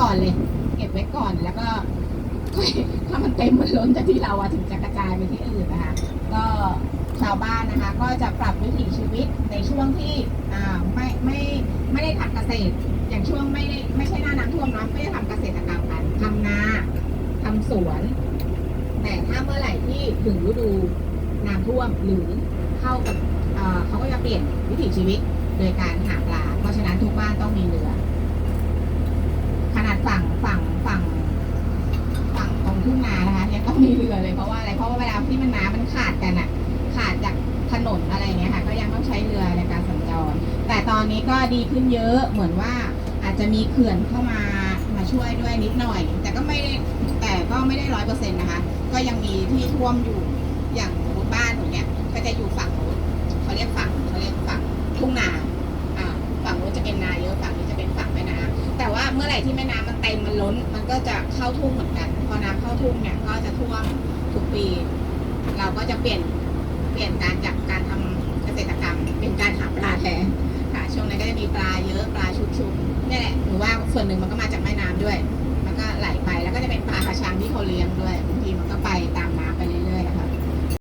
ก่อนเลย เก็บไว้ก่อนแล้วก็ถ้ามันเต็มมันล้นจากที่เราอะถึงจะกระจายไปที่อื่นนะคะ ก็ชาวบ้านนะคะ ก็จะปรับวิถีชีวิตในช่วงที่อ่าไม่ไม่ไม่ได้ทำเกษตร อย่างช่วงไม่ได้ไม่ใช่หน้าน้ำท่วมนะไม่ได้ทำเกษตรกรรมกันทำนาทำสวน แต่ถ้าเมื่อไหร่ที่ถึงฤดูน้ำท่วมหรือเข้ากับเอ่อเขาก็จะเปลี่ยนวิถีชีวิตโดยการหาปลาเพราะฉะนั้นทุกบ้านต้องมีเรือ ขนาดฝั่งฝั่งฝั่ง ฝั่งตรง ทุ่งนานะคะยังต้องมีเรือเลยเพราะว่าอะไรเพราะว่าเวลาที่มันน้ำมันขาดกันอะขาดจากถนนอะไรเงี้ยค่ะ ก็ยังต้องใช้เรือในการสัญจร แต่ตอนนี้ก็ดีขึ้นเยอะเหมือนว่าอาจจะมีเขื่อนเข้ามามาช่วยด้วยนิดหน่อย แต่ก็ไม่ได้แต่ก็ไม่ได้ร้อยเปอร์เซ็นต์นะคะ ก็ยังมีที่ท่วมอยู่อย่าง เมื่อไหร่ที่แม่น้ำมันเต็มมันล้น มันก็จะเข้าทุ่งเหมือนกัน พอน้ำเข้าทุ่งเนี่ยก็จะท่วมทุกปี เราก็จะเปลี่ยนเปลี่ยนการจากการทำเกษตรกรรม เป็นการหาปลาแทนค่ะช่วงนั้นก็จะมีปลาเยอะปลาชุกๆนี่แหละหนูว่าส่วนหนึ่งมันก็มาจาก